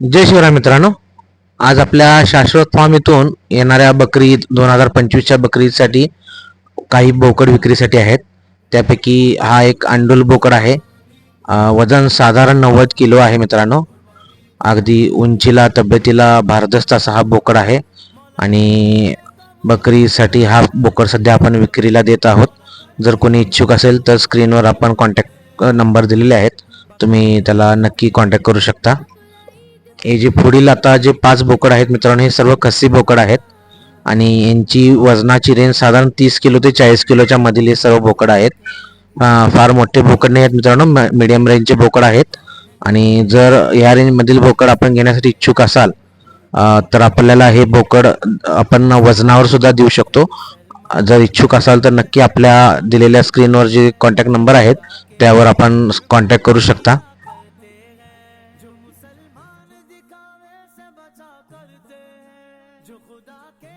जय शिवराय मित्रांनो. आज आपल्या शाश्वत फार्म इथून येणाऱ्या बकरी दोन हजार पंचवीसच्या बकरीसाठी काही बोकड विक्रीसाठी आहेत. त्यापैकी हा एक अंडुल बोकड आहे. वजन साधारण नव्वद किलो आहे मित्रांनो. अगदी उंचीला तब्येतीला भारदस्त असा हा बोकड आहे. आणि बकरीसाठी हा बोकड सध्या आपण विक्रीला देत आहोत. जर कोणी इच्छुक असेल तर स्क्रीनवर आपण कॉन्टॅक्ट नंबर दिलेले आहेत. तुम्ही त्याला नक्की कॉन्टॅक्ट करू शकता. हे जे पुढील आता जे पाच बोकड आहेत मित्रांनो हे सर्व खस्सी बोकड आहेत. आणि यांची वजनाची रेंज साधारण तीस किलो ते चाळीस किलोच्या मधील हे सर्व बोकड आहेत. फार मोठे बोकड नाही आहेत मित्रांनो मिडियम रेंजचे बोकड आहेत. आणि जर या रेंजमधील बोकड आपण घेण्यासाठी इच्छुक असाल तर आपल्याला हे बोकड आपण वजनावर सुद्धा देऊ शकतो. जर इच्छुक असाल तर नक्की आपल्या दिलेल्या स्क्रीनवर जे कॉन्टॅक्ट नंबर आहेत त्यावर आपण कॉन्टॅक्ट करू शकता. जो खुदा के